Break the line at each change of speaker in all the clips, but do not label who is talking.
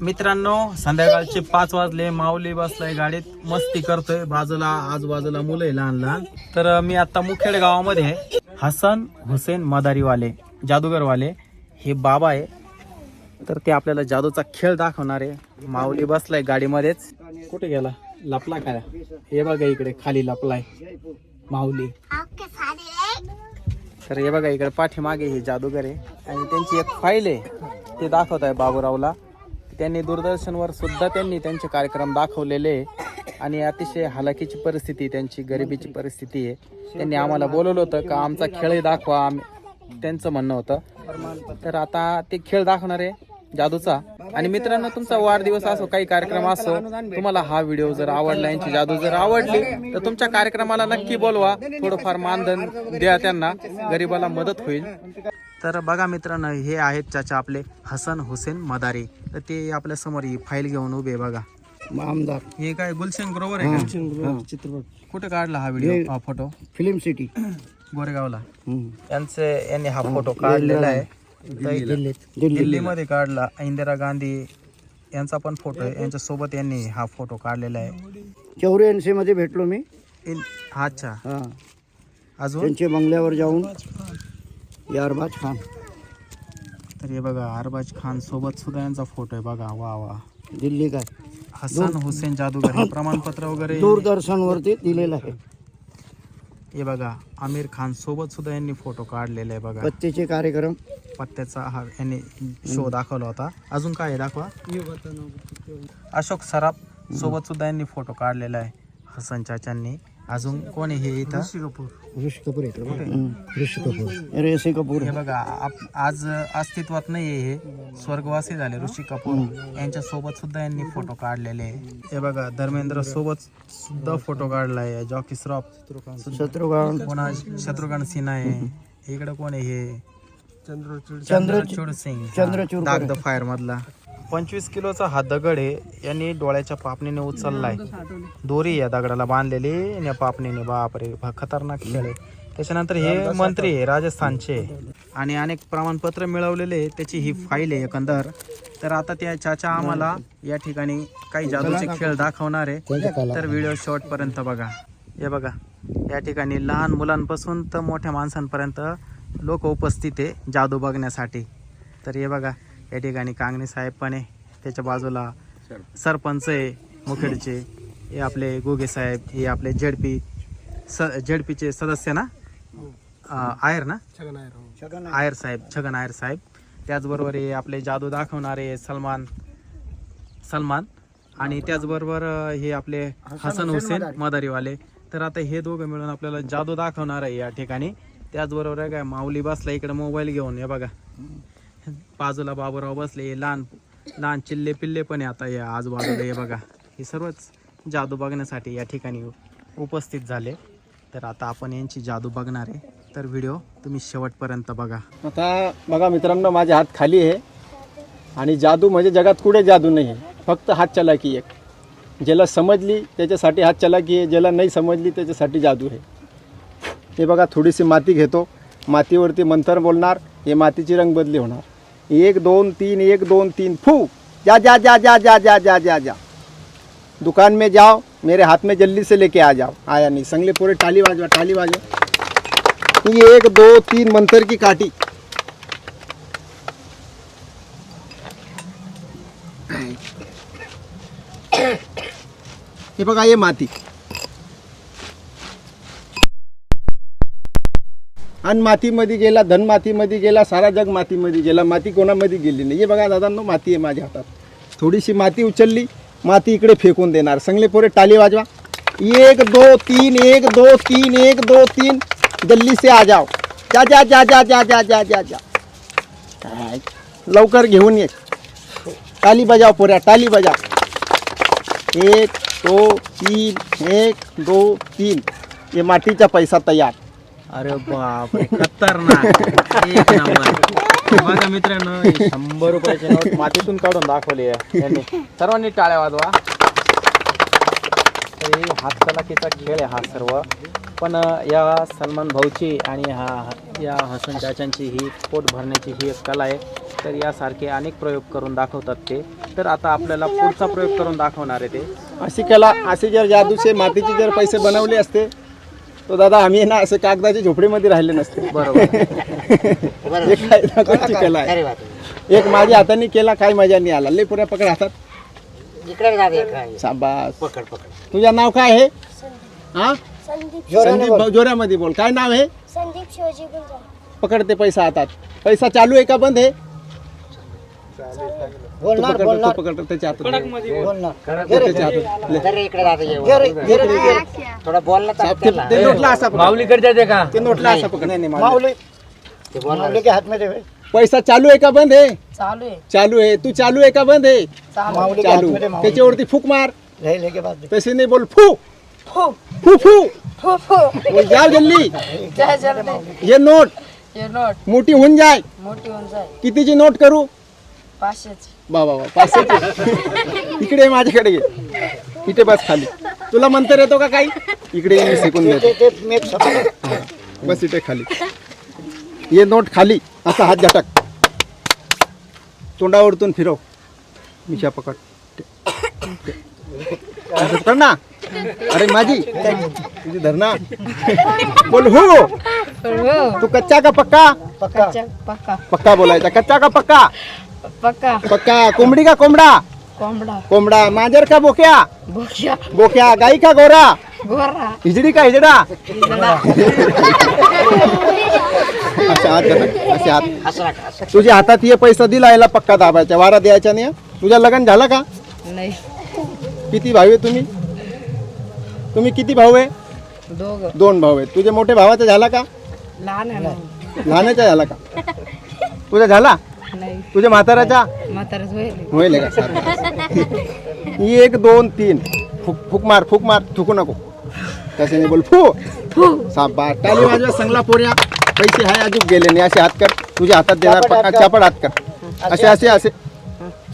मित्रांनो संध्याकाळचे पाच वाजले. माऊली बसलाय गाडीत. मस्ती करतोय. बाजूला आजूबाजूला मुलं आहे लहान लहान. तर मी आता मुखेड गावामध्ये आहे. हसन हुसेन मदारीवाले जादूगरवाले. हे बाबा आहे. तर ते आपल्याला जादूचा खेळ दाखवणार आहे. माऊली बसलाय गाडीमध्येच. कुठे गेला? लपला काय हे बघा इकडे खाली लपलाय. माऊली. तर हे बघा इकडे पाठीमागे हे जादूगर आहे. आणि त्यांची एक फाईल आहे. ते दाखवत आहे बाबूरावला. त्यांनी दूरदर्शनवर सुद्धा त्यांनी त्यांचे कार्यक्रम दाखवलेले आहे. आणि अतिशय हालाकीची परिस्थिती त्यांची गरिबीची परिस्थिती आहे. त्यांनी आम्हाला बोलवलं होतं का आमचा खेळही दाखवा आम्ही त्यांचं म्हणणं होतं. तर आता ते खेळ दाखवणार आहे जादूचा. आणि मित्रांनो तुमचा वाढदिवस असो काही कार्यक्रम असो तुम्हाला हा व्हिडिओ जर आवडला यांची जादू जर आवडली तर तुमच्या कार्यक्रमाला नक्की बोलवा. थोडंफार मानधन द्या त्यांना. गरिबाला मदत होईल. तर बघा मित्रांनो हे आहेत चाचा आपले हसन हुसेन मदारी. तर ते आपल्यासमोर ही फाईल घेऊन उभे बघा.
आमदार.
हे काय गुलशन ग्रोवर आहे का?
चित्रपट.
कुठे काढला हा व्हिडिओ हा फोटो
फिल्म सिटी.
गोरेगावला. यांचे यांनी हा फोटो काढलेला आहे. दिल्लीमध्ये काढला. इंदिरा गांधी यांचा पण फोटो आहे. यांच्या सोबत यांनी हा फोटो काढलेला आहे.
चौऱ्याऐंशी मध्ये भेटलो मी.
इन- हा अच्छा.
हा.
अजून?
त्यांच्या बंगल्यावर जाऊन यारबाज खान.
तर हे बघा अरबाज खान सोबत सुद्धा यांचा फोटो आहे बघा. वा वा.
दिल्ली काय?
हसन हुसेन जादूगर हे प्रमाणपत्र वगैरे
दूरदर्शनवरती दिलेलं आहे.
हे बघा आमिर खान सोबत सुद्धा यांनी फोटो काढलेले आहे बघा.
पत्तीचे कार्यक्रम.
पत्त्याचा हा यांनी शो दाखवला होता. अजून काय आहे दाखवा? अशोक सराफ सोबत सुद्धा यांनी फोटो काढलेला आहे हसन चाचांनी. अजून कोण आहे हे इथं?
ऋषी कपूर. ऋषी कपूर ऋषी कपूर. ऋषी कपूर.
हे बघा आप- आज अस्तित्वात नाही आहे हे. स्वर्गवासी झाले ऋषी कपूर. यांच्या सोबत सुद्धा यांनी फोटो काढलेले आहे. हे बघा धर्मेंद्र सोबत सुद्धा फोटो काढलाय. जॉकी श्रॉफ
शत्रुघ्न
कोणा शत्रुघ्न सिन्हा आहे. इकडे कोण आहे हे?
चंद्र
चंद्रचूड सिंग.
चंद्रचूड
दाग द फायर मधला. पंचवीस किलोचा हा दगड आहे. यांनी डोळ्याच्या पापणीने उचललाय. दोरी या दगडाला बांधलेली आणि या पापणीने बापरे भा- खतरनाक खेळ आहे. त्याच्यानंतर हे मंत्री आहे राजस्थानचे आणि अनेक प्रमाणपत्र मिळवलेले. त्याची ही फाईल आहे एकंदर. तर आता त्या चाचा आम्हाला या ठिकाणी काही जादूचे खेळ दाखवणार आहे. तर व्हिडिओ शेवटपर्यंत बघा. हे बघा. या ठिकाणी लहान मुलांपासून तर मोठ्या माणसांपर्यंत लोक उपस्थित आहे जादू बघण्यासाठी. तर हे बघा. या ठिकाणी कांगणे साहेब पण आहे. त्याच्या बाजूला सरपंच आहे मुखेडचे. हे आपले गोगे साहेब हे आपले झेडपी स झेडपीचे सदस्य ना? आयर ना? आयर साहेब छगन आयर साहेब. त्याचबरोबर हे आपले जादू दाखवणारे सलमान सलमान. आणि त्याचबरोबर हे आपले हसन हुसेन मदारीवाले. तर आता हे दोघं मिळून आपल्याला जादू दाखवणार आहे या ठिकाणी. त्याचबरोबर आहे काय माऊली बसला इकडे मोबाईल घेऊन हे बघा. बाजूला बाबूराव बसले हे लहान लहान चिल्ले पिल्ले पण आहे आता या आजूबाजूला. हे बघा हे सर्वच जादू बघण्यासाठी या ठिकाणी उपस्थित झाले. तर आता आपण यांची जादू बघणार आहे. तर व्हिडिओ तुम्ही शेवटपर्यंत बघा.
आता बघा मित्रांनो माझे हात खाली आहे. आणि जादू म्हणजे जगात कुठे जादू नाही आहे. फक्त हात चलाकी एक. ज्याला समजली त्याच्यासाठी हात चलाकी आहे. ज्याला नाही समजली त्याच्यासाठी जादू आहे. हे बघा थोडीशी माती घेतो. मातीवरती मंथर बोलणार. हे मातीची रंगबदली होणार. एक दोन तीन, एक दोन तीन, फू। जा जा जा जा जा जा जा जा जा। दुकान में जाओ, मेरे हाथ में जल्दी से लेके आ जाओ। आया नहीं, संगले पूरे टाली बाजवा टाली बाजवा। ये एक, दो, तीन मंत्र की काटी। हे बघा हे माती। आणि मातीमध्ये गेला धन मातीमध्ये गेला सारा जग मातीमध्ये गेला. माती कोणामध्ये गेली नाही? हे बघा दादांनो माती आहे माझ्या हातात. थोडीशी माती उचलली माती इकडे फेकून देणार. संगले पोरे टाली वाजवा. एक दो तीन एक दो तीन एक दो तीन. जल्दी से आ जाओ. जा जा जा जा जा जा जा जा जा. काय? लवकर घेऊन ये. टाली बजाव पोऱ्या टाली बजाव. एक दो तीन एक दो तीन. ये मातीचा पैसा तयार.
अरे बाप खतरनाक. एक नंबर. बघा मित्रांनो हे शंभर रुपयाची नोट मातीतून काढून दाखवली आहे यांनी सर्वांनी टाळ्या वाजवा. तर हे हातचलाखीचा खेळ आहे हा सर्व. पण या सलमान भाऊची आणि हा या हसन चाचांची ही पोट भरण्याची ही एक कला आहे. तर यासारखे अनेक प्रयोग करून दाखवतात ते. तर आता आपल्याला पुढचा प्रयोग करून दाखवणार आहे ते.
अशी कला असे जर जादूचे मातीचे जर पैसे बनवले असते तो दादा आम्ही ना असे कागदाच्या झोपडीमध्ये राहिले नसते.
बरोबर.
एक काय दाखवायची कला आहे. एक माझ्या हाताने केला काय मजा नाही आला? लय पुऱ्या पकड हातात.
इकडे जा दे, इकडे.
शाबास.
पकड पकड.
तुझं नाव काय आहे? हा?
संदीप
संदीप भाऊ बोल. काय नाव आहे?
संदीप शिवाजी गुंजाळ
पकडते पैसा हातात. पैसा चालू आहे का बंद आहे. हातात.
जा ये. थोडा
ते- नोटला असा पकड
का?
ते नोटला असा पकड नाही माऊली.
ते माऊली के हात मध्ये
पैसा चालू आहे का बंद आहे?
चालू आहे.
चालू आहे. तू चालू आहे का बंद आहे?
माऊली के हात
चालू
मध्ये माऊली.
त्याच्यावरती फूक मार.
बाद दे.
पैसे नाही बोल फू. फू. फू बोल जाओ जल्दी.
जय जल्दी.
ये नोट.
हे नोट.
मोठी होऊन जाय.
मोठी होऊन जाईल
कितीची नोट करू?
पाचशेची
बा बा बा पाचशेची इकडे ये, माझ्याकडे ये. इथे बस खाली. तुला मंतर येतो का काही? इकडे ये, मी देतो. बस इथे खाली. ये नोट खाली. असा हात झटक. तोंडावरतून फिरव. मिशा पकड. कर ना. अरे माझी तुझी धर ना बोल हो. तू कच्चा का पक्का?
पक्का
पक्का.
पक्का बोलायचा. कच्चा का पक्का?
पक्का.
पक्का. कोंबडी का कोंबडा?
कोंबडा.
कोंबडा. मांजर का बोक्या?
बोक्या.
बोक्या. गाई का गोरा?
गोरा.
हिजडी का हिजडा. असे हात असे हात तुझ्या हातात ये पैसा दिला याला पक्का दाबायचा. वारा द्यायचा नाही हं? तुझं लग्न झालं का?
नाही.
किती भाऊ आहे तुम्ही? तुम्ही किती भाऊ आहे?
दोघ.
दोन भाऊ आहेत. तुझ्या मोठ्या भावाचा झाला का?
लहान आहे ना.
लहानाचा झाला का? तुझा झाला?
नाही.
तुझ्या म्हाताऱ्याचा
म्हातारच होईल
होईल का? सारखं. एक दोन तीन. फुक फुक मार फुक मार. थुकू नको. तसे बोल फू. साबा टाली वाजवा संगला पोऱ्या. पैसे हाय अजून गेले नाही. असे हात कर. तुझ्या हातात देणार
हात
पक्का
कर.
चापड हात कर. असे असे असे.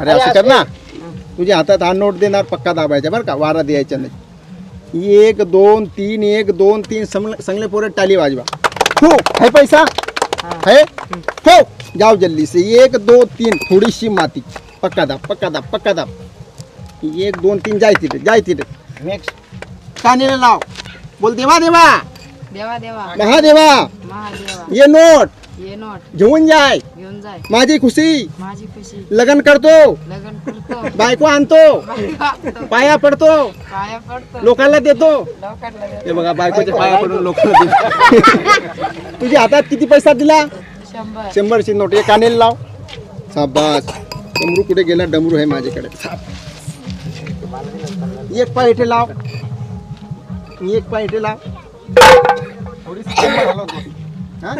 अरे असे कर ना. तुझ्या हातात हा नोट देणार पक्का दाबायचा बरं का? वारा द्यायचा नाही. एक दोन तीन एक दोन तीन. संगले संगले पोरे टाली वाजवा. हो है पैसा? है. हो जाओ जल्दी से एक दो तीन थोडीशी माती। पक्का दाब पक्का दाब पक्का दाब। एक दोन तीन जाय तिथे जाय तिथे।
मेघ
कानेला लाव। बोल देवा देवा।
देवा देवा।
महादेवा।
महादेवा।
ये नोट।
ये नोट।
घेऊन जाय।
घेऊन जाय।
माझी खुशी।
माझी खुशी।
लग्न करतो।
लग्न करतो।
बायको आणतो। पाया पडतो।
पाया पडतो।
लोकांना देतो।
लोकांना देतो.
हे बघा बायकोच्या पाया पडून लोकांना देतो. तुझ्या हातात किती पैसा दिला?
शंभर.
शंभरची नोट. एक कानेल लाव. साबास डमरू कुठे गेला? डमरू आहे माझ्याकडे. एक पाय इथे लाव. एक पाय इथे लाव. थोडीशी हा?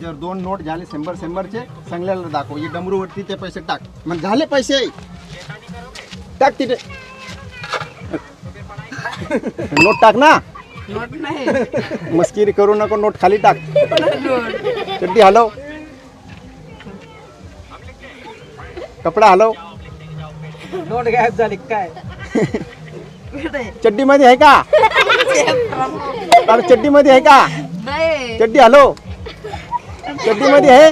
जर दोन नोट झाले शंभर शंभरचे चांगल्याला दाखव. हे डमरूवरती ते पैसे टाक. मग झाले पैसे? टाक तिथे. नोट टाक ना.
नोट नाही.
मस्किरी करू नको नोट खाली टाक. चड्डी हलव. कपडा हलव.
नोट गायब झाली काय?
चड्डी मध्ये आहे का? अरे चड्डी मध्ये आहे का? चड्डी हलव. चड्डी मध्ये आहे.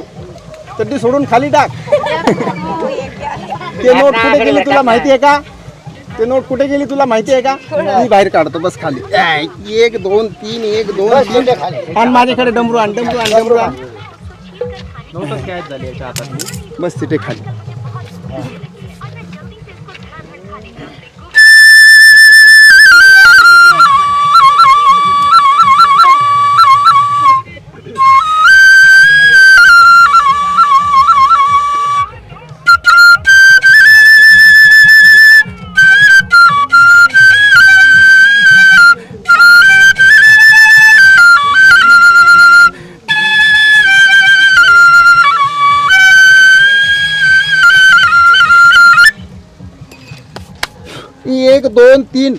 चड्डी सोडून खाली टाक. ते नोट कुठे गेली तुला माहिती आहे का? ते नोट कुठे गेली तुला माहिती आहे का? मी बाहेर काढतो बस खाली. एक दोन तीन एक दोन तीन. आण माझ्याकडे डमरू आण डमरू आण डमरू आण.
नोटच काय झाली याच्या हातात.
बस तिथे खाली. दोन तीन.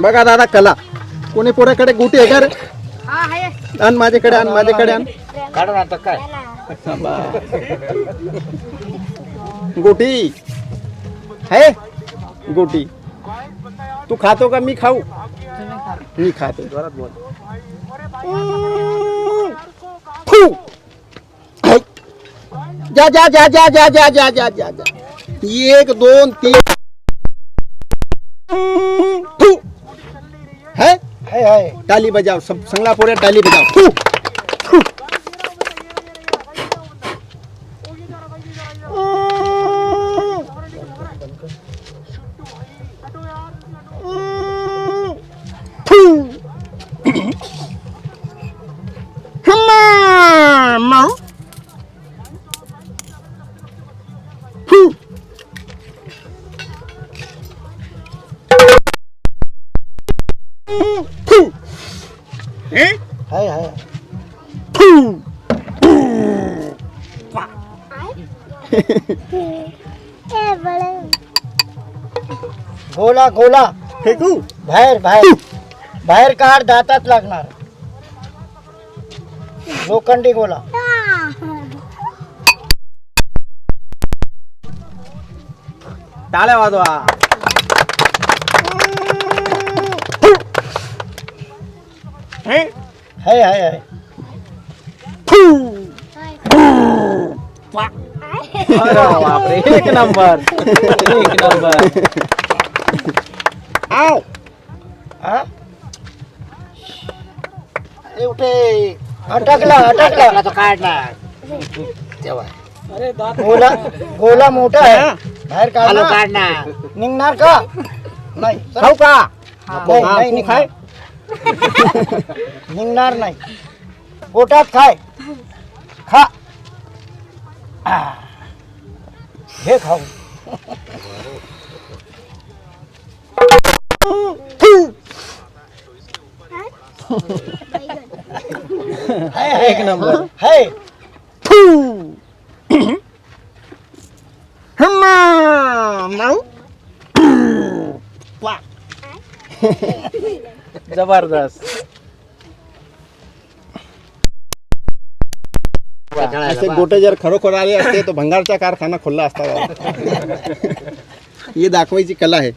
बघा दादा कला. कोणी पोराकडे गुटी आहे का रे?
हा आहे
आण माझ्याकडे आण माझ्याकडे आण.
काढून आणतो काय?
गोटी. है गोटी. तू खातो का? मी खाऊ. मी खातो. जोरात बोल फू. ऐक. जा जा जा जा जा जा जा जा जा जा. एक दोन तीन. है बजाओ सब संगला
पोरे ताली
बजाओ
गोला। गोला
फेकू?
बाहेर बाहेर। बाहेर काढ दातात लागणार. लोखंडी गोला.
टाळ्या वाजवा.
हैं?
हाय हाय हाय
अरे बापरे एक नंबर. एक नंबर.
nào hả ఏమిటి అటాకులా అటాకులా
కాడనా మూల
गोला मोठा आहे बाहेर काढला काढना निघणार का नाही
खाऊ का
नाही, नाही
तू
निघणार. खाय निघणार नाही पोटात खाय खा आ. हे खाऊ
एक नंबर.
हाय
जबरदस्त.
असे गोटे जर खरोखर आले असते तो भंगारचा कारखाना खुल्ला असता ही दाखवायची कला आहे.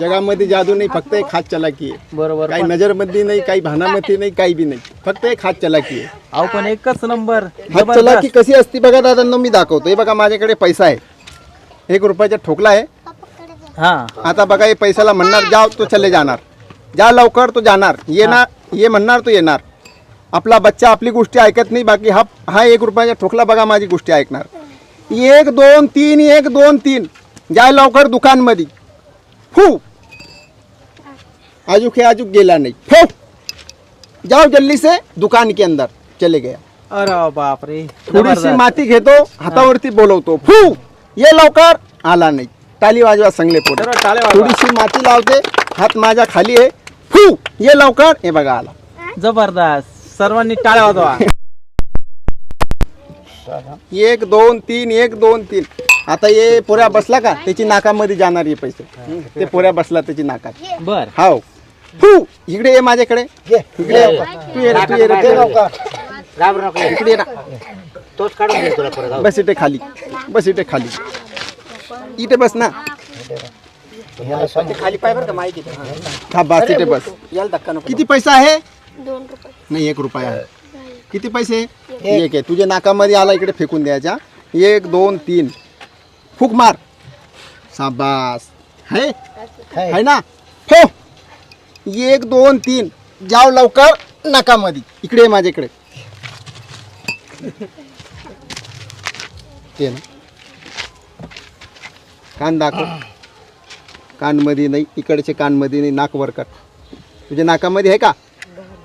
जगामध्ये जादू नाही फक्त एक हात चलाकी आहे.
बरोबर.
काही नजरमध्ये नाही काही भानामध्ये नाही काही बी नाही. फक्त एक हात चलाकी आहे.
अहो पण एकच नंबर.
हात चलाकी कशी असती बघा दादांनो मी दाखवतो. हे बघा माझ्याकडे पैसा आहे. एक रुपयाचा ठोकला आहे.
हा.
आता बघा हे पैशाला म्हणणार जाव तो चले जाणार. जा लवकर तो जाणार. येणार ये म्हणणार तो येणार. आपला बच्चा आपली गोष्टी ऐकत नाही बाकी हा हा एक रुपयाचा ठोकला बघा माझी गोष्टी ऐकणार. एक दोन तीन एक दोन तीन. जाय लवकर दुकानमध्ये. फू आजुक हे आजुक गेला नाही. फू! जाओ जल्दी से दुकान के अंदर. चले गया.
अरे बापरे.
थोडीशी. माती घेतो हातावरती बोलवतो. फू! ये लवकर. आला नाही. टाली वाजवा संगले पोट
टाळ्या वाजवा.
थोडीशी माती लावते. हात माझ्या खाली आहे. फू! ये लवकर. हे बघा आला.
जबरदस्त. सर्वांनी टाळ्या वाजवा.
एक दोन तीन एक दोन तीन. आता ये पोऱ्या बसला का? त्याची नाकामध्ये जाणार ये पैसे. ते पोऱ्या बसला त्याची नाकात.
बर.
हाव. फू इकडे ये माझ्याकडे. इकडे ये. तू ये रे, तू ये रे,
दे
तू ये रे.
लवकर
इकडे ये ना. बस इथे खाली. बस इथे खाली. इथे बस ना. खाली पाय बरं का माहिती हा. बस इथे बस. किती पैसा आहे? नाही एक रुपया. आहे किती पैसे? एक आहे. तुझ्या नाकामध्ये आला इकडे फेकून द्यायचा. एक दोन तीन. फूक मार। साबास है. है। ना? हो एक दोन तीन। जाव लवकर नाकामध्ये इकडे ये माझ्याकडे. ते ना. कान दाखव. कानमध्ये नाही इकडचे कानमध्ये नाही नाक वर कर. तुझ्या नाकामध्ये आहे का?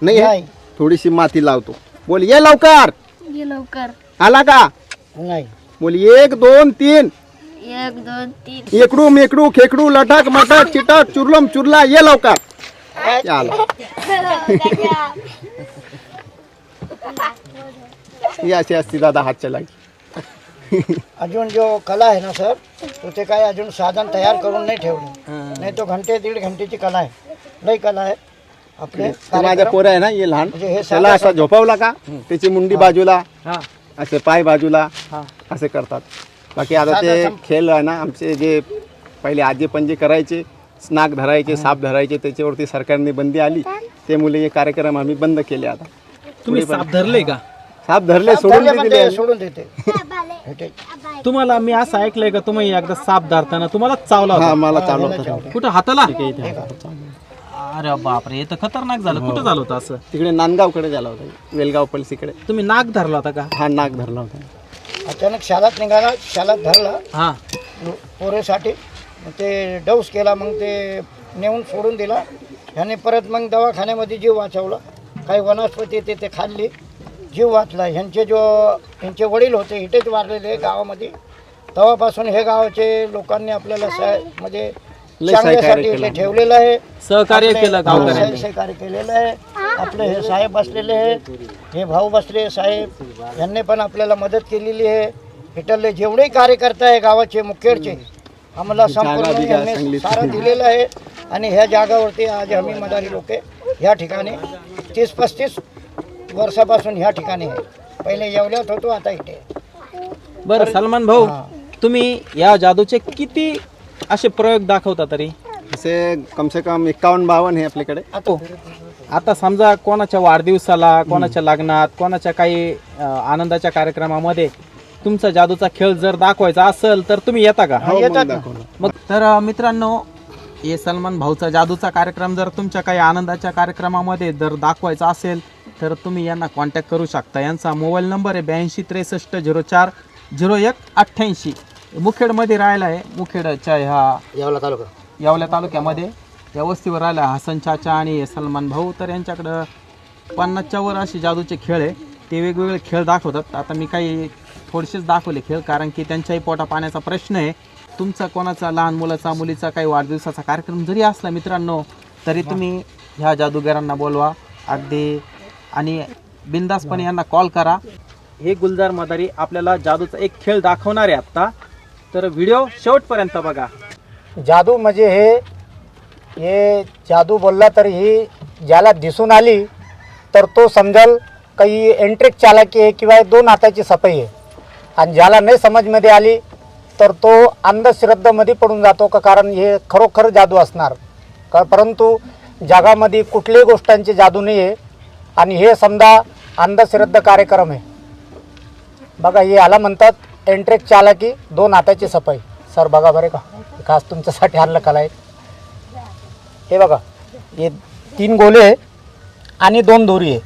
नाही आहे?
नाही.
थोडीशी माती लावतो. बोल ये लवकर.
ये लवकर.
आला का?
नाही.
बोल एक दोन तीन.
एक दोन तीन.
एकडू मेकडू खेकडू लटक मटक चिटक चुरलम चुरला ये लवकर. अशी असती दादा हात चलायची.
अजून जो कला आहे ना सर तो ते काय अजून साधन तयार करून नाही ठेवले. नाही तो घंटे दीड घंटेची कला आहे. लई कला आहे. आपले
ते माझ्या पोरं आहे ना हे लहान.
म्हणजे हे
त्याला असा झोपवला का? त्याची मुंडी बाजूला
हा.
असे पाय बाजूला
हा.
असे करतात. बाकी आता ते खेळ आहे ना आमचे जे पहिले आजी पंजे करायचे नाग धरायचे साप धरायचे त्याच्यावरती सरकारने बंदी आली. त्यामुळे हे कार्यक्रम आम्ही बंद केले आता.
तुम्ही साप धरले का?
साप धरले सोडून दिले
ते
आम्ही.
सोडून देते.
तुम्हाला मी असं ऐकलंय का तुम्ही एकदा साप धरताना तुम्हाला चावला
हा
होता
मला चालू होतं.
कुठं हाताला? अरे बापरे हे तर खतरनाक झालं. कुठं झालं होतं असं?
तिकडे नांदगावकडे झाला होता वेलगाव पलसीकडे.
तुम्ही नाक धरला होता का?
हा नाग धरला होता.
अचानक शाळात निघाला शाळात धरला.
हा.
पोरेसाठी मग ते डौस केला मग ते नेऊन सोडून दिला. ह्याने परत मग दवाखान्यामध्ये जीव वाचवला. काही वनस्पती ते ते खाल्ली. जीव वाचला. ह्यांचे जो ह्यांचे वडील होते इथेच वारलेले गावामध्ये. तेव्हापासून हे गावाचे लोकांनी आपल्याला म्हणजे चांगल्यासाठी ठेवलेलं आहे.
सहकार्य केलं
सहकार्य केलेलं आहे. आपले हे साहेब बसलेले आहे हे भाऊ बसले साहेब यांनी पण आपल्याला मदत केलेली आहे. इथले जेवढे कार्यकर्ते आहे गावाचे मुखेडचे आम्हाला संपूर्ण यांनी सारं दिलेलं आहे. आणि ह्या जागावरती आज आम्ही मदारी लोक ह्या ठिकाणी तीस पस्तीस वर्षापासून ह्या ठिकाणी आहे. पहिले येवल्यात होतो आता इथे.
बरं सलमान भाऊ तुम्ही या जादूचे किती असे प्रयोग दाखवता तरी?
असे कम से कम एकावन्न बावन्न आहे आपल्याकडे.
हो. आता समजा कोणाच्या वाढदिवसाला कोणाच्या लग्नात कोणाच्या काही अ, आनंदाच्या कार्यक्रमामध्ये तुमचा जादूचा खेळ जर दाखवायचा असेल तर तुम्ही येता का?
हो,
येतात
मग
ना.
दाखवलं.
मग तर अ, मित्रांनो हे सलमान भाऊचा जादूचा कार्यक्रम जर तुमच्या काही आनंदाच्या कार्यक्रमामध्ये जर दाखवायचा असेल तर तुम्ही यांना कॉन्टॅक्ट करू शकता. यांचा मोबाईल नंबर आहे ब्याऐंशी त्रेसष्ट झिरो चार झिरो एक अठ्ठ्याऐंशी. मुखेडमध्ये राहिला आहे मुखेडच्या ह्या
येवला तालुका.
यावल्या तालुक्यामध्ये. या वस्तीवर राहिला हसन चाचा आणि सलमान भाऊ. तर यांच्याकडं पन्नासच्या वर असे जादूचे खेळ आहे. ते वेगवेगळे खेळ दाखवतात. आता मी काही थोडेसेच दाखवले खेळ कारण की त्यांच्याही पोटा पाण्याचा प्रश्न आहे. तुमचा कोणाचा लहान मुलाचा मुलीचा काही वाढदिवसाचा कार्यक्रम जरी असला मित्रांनो तरी तुम्ही ह्या जादूगारांना बोलवा. अगदी. आणि बिंदासपणे यांना कॉल करा. हे गुलजार मदारी आपल्याला जादूचा एक खेळ दाखवणार आहे आत्ता. तर व्हिडिओ शेवटपर्यंत बघा.
जादू म्हणजे हे हे जादू बोलला तर ही ज्याला दिसून आली तर तो समजाल काही एंट्रिक चालाकी आहे किंवा दोन हाताची सफाई आहे. आणि ज्याला नाही समजमध्ये आली तर तो अंधश्रद्धेमध्ये पडून जातो का? कारण हे खरोखर जादू असणार. का? परंतु जगामध्ये कुठल्याही गोष्टांची जादू नाही आहे. आणि हे समजा अंधश्रद्धा कार्यक्रम आहे. बघा हे याला म्हणतात एंट्रेक चालाकी दोन हाताची सफाई. सर बघा बरे का. खास तुमच्यासाठी आणलं कला आहे हे बघा हे तीन गोले आहे आणि दोन दोरी आहे.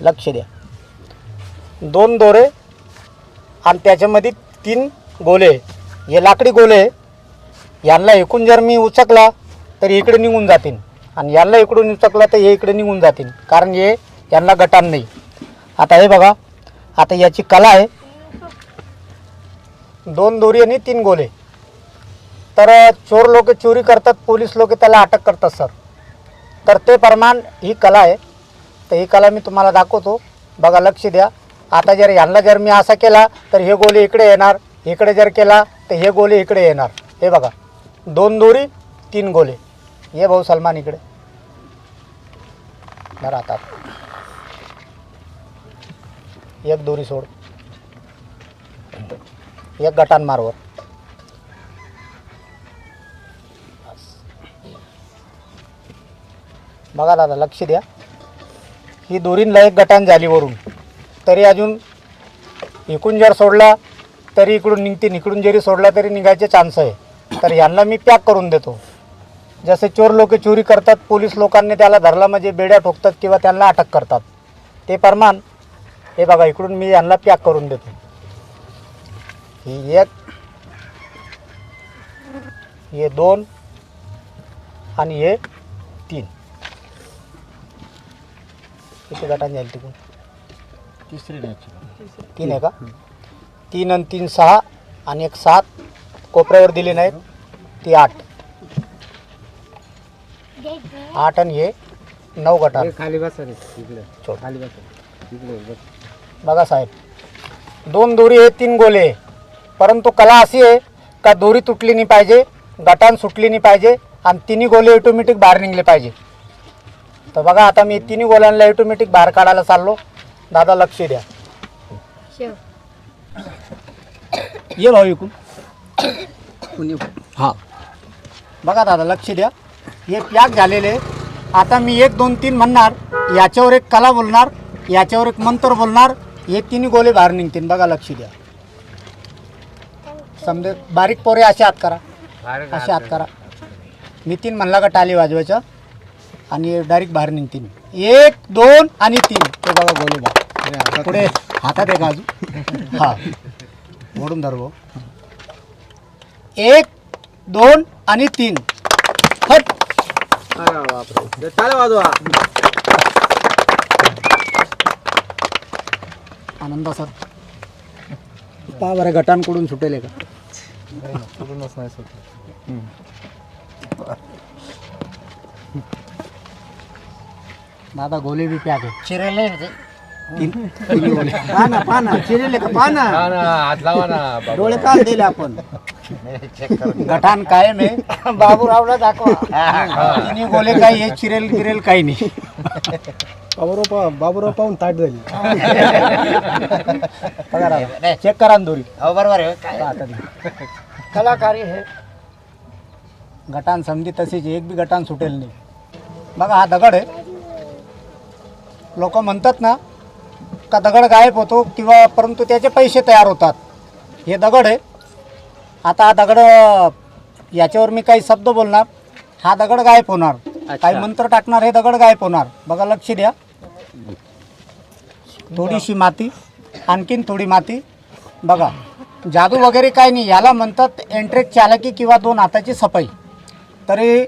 लक्ष द्या. दोन दोरे आणि त्याच्यामध्ये तीन गोले आहे. हे लाकडी गोले यांना एकूण जर मी उचकला तर इकडे निघून जातील. आणि यांना इकडून उचकला तर हे इकडे निघून जातील. कारण हे यांना गटान नाही. आता हे बघा आता याची कला आहे. दोन दोरी आणि तीन गोले. तर चोर लोक चोरी करतात पोलीस लोक त्याला अटक करतात सर. तर ते प्रमाण ही कला आहे. तर ही कला मी तुम्हाला दाखवतो. बघा लक्ष द्या. आता जर यांना जर मी असा केला तर हे गोले इकडे येणार इकडे जर केला तर हे गोले इकडे येणार. हे बघा दोन दोरी तीन गोले ये भाऊ सलमान इकडे. धरा आता. एक दोरी सोड. एक गटान मारवर. बघा दादा लक्ष द्या. ही दोरीन एक गटान झाली वरून. तरी अजून इकडून जर सोडला तरी इकडून निघते इकडून जरी सोडला तरी निघायचे चान्स आहे. तर यांना मी पॅक करून देतो. जसे चोर लोक चोरी करतात पोलीस लोकांनी त्याला धरला म्हणजे बेड्या ठोकतात किंवा त्यांना अटक करतात. ते प्रमाण हे बघा इकडून मी यांना पॅक करून देतो. ही एक हे दोन आणि हे तीन. किती गटांनी जाईल तिकडून
तिसरी
तीन आहे का? तीन आणि तीन सहा आणि एक सात. कोपऱ्यावर दिले नाहीत. ती आठ. आठ आणि हे नऊ गटार
खाली बसा रे इकडे.
छोट.
खाली बसा. इकडे
बघा साहेब. दोन दोरी आहे तीन गोले आहे. परंतु कला अशी आहे का दोरी तुटली नाही पाहिजे गटान सुटली नाही पाहिजे आणि तिन्ही गोले ऑटोमॅटिक बाहेर निघले पाहिजे. तर बघा आता मी तिन्ही गोल्यांना ऑटोमॅटिक बाहेर काढायला चाललो. दादा लक्ष द्या. ये भाऊ इकून. हा. बघा दादा लक्ष द्या. हे पॅक झालेले आता मी एक दोन तीन म्हणणार याच्यावर एक कला बोलणार याच्यावर एक मंत्र बोलणार हे तिन्ही गोले बाहेर निघतील. बघा लक्ष द्या. समजे बारीक पोरे असे हात करा. असे हात करा. मी तीन म्हणला का टाली वाजवायचं? आणि डायरेक्ट बाहेर निघतील एक दोन आणि तीन. ते बघा गोले बाहेर पुढे हातात आहे का अजून? हा. मोडून धर भाऊ. एक दोन आणि तीन. हट. आनंद सर. पहा बरं गटांकडून सुटेल हे का? दादा गोले बी पॅक आहे. चिरेल तीन तिन्ही गोले. पाना पाना चिरेल का पाना? डोळे का दिले आपण. गठान कायम आहे बाबूरावला दाखवा. तिन्ही गोले काही हे चिरेल गिरेल काही नाही.
बाबूराव बाबूराव पाहून ताट झाली.
बघा चेक करा ना दोरी हो बरोबर आहे. कलाकारी हे. गटान समजी तशीच एक बी गटान सुटेल नाही. बघा हा दगड आहे. लोक म्हणतात ना का दगड गायब होतो किंवा परंतु त्याचे पैसे तयार होतात. हे दगड आहे. आता हा दगड याच्यावर मी काही शब्द बोलणार. हा दगड गायब होणार. काही मंत्र टाकणार हे दगड गायब होणार. बघा लक्ष द्या. थोडीशी माती आणखीन थोडी माती. बघा जादू वगैरे काय नाही. याला म्हणतात एंट्रेक चालकी किंवा दोन हाताची सफाई. तरी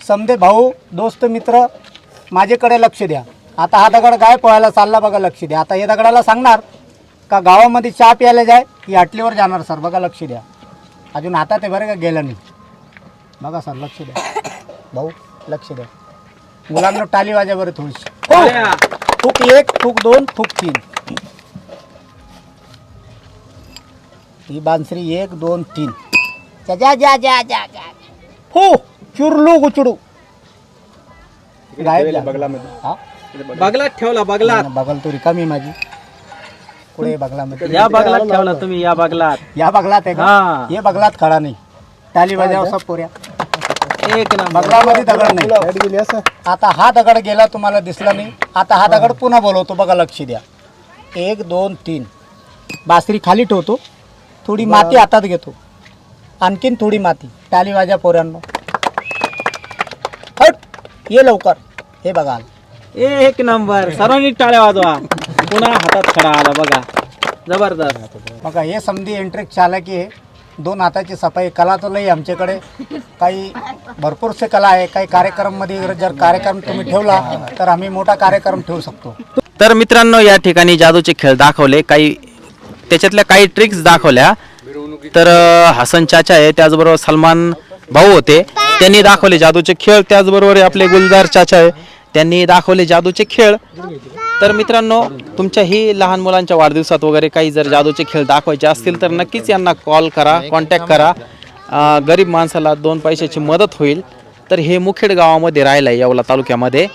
समदे भाऊ दोस्त मित्र माझ्याकडे लक्ष द्या. आता हा दगड गाय पोहायला चालला बघा लक्ष द्या. आता हे दगडाला सांगणार का गावामध्ये चहा प्यायला जाय ही आटलीवर जाणार सर. बघा लक्ष द्या. अजून हातात आहे बरं का गेलं नाही. बघा सर लक्ष द्या. भाऊ लक्ष द्या. मुलांना टाली वाजा बरं थोडीशी. हो. फूक एक फूक दोन फूक तीन. ही बांसरी एक दोन तीन. जा जा जा जा जा जा. हो चुरलू गुचडू. गायब.
बगलामध्ये.
हा?
बगलात ठेवला बगलात.
बगल तो रिकामी माझी. पुढे बगलामध्ये?
या बगलात ठेवला तुम्ही या बगलात.
या बगलात आहे का?
हा.
हे बगलात खडा नाही. टाली वाजाव सब पोऱ्या.
एक नंबर.
बगलामध्ये दगड नाही.
लाइट गेली असं?
आता हा दगड गेला तुम्हाला दिसला नाही. आता हा दगड पुन्हा बोलवतो बघा लक्ष द्या. एक दोन तीन. बासरी खाली ठेवतो. थोडी माती हातात घेतो. आणखीन थोडी माती. टाली वाजा पोऱ्यांनो. हट! ये लवकर. हे बघा.
एक नंबर. सर्वांनी टाळ्या वाजवा. पुन्हा हातात खडा आला बघा. जबरदस्त.
बघा हे समधी एंट्रेक चालकी आहे. दोन हाताची सफाई कला तर लई आमच्याकडे. काही भरपूरसे कला आहे. काही कार्यक्रममध्ये जर कार्यक्रम तुम्ही ठेवला तर आम्ही मोठा कार्यक्रम ठेवू शकतो.
तर मित्रांनो या ठिकाणी जादूचे खेळ दाखवले. काही त्याच्यातल्या काही ट्रिक्स दाखवल्या. तर हसन चाचा आहे त्याचबरोबर सलमान भाऊ होते. त्यांनी दाखवले जादूचे खेळ. त्याचबरोबर आपले गुलजार चाचा आहे. त्यांनी दाखवले जादूचे खेळ. तर मित्रांनो तुमच्याही लहान मुलांच्या वाढदिवसात वगैरे काही जर जादूचे खेळ दाखवायचे असतील तर नक्कीच यांना कॉल करा कॉन्टॅक्ट करा. गरीब माणसाला दोन पैशाची मदत होईल. तर हे मुखेड गावामध्ये राहिलं आहे येवला तालुक्यामध्ये.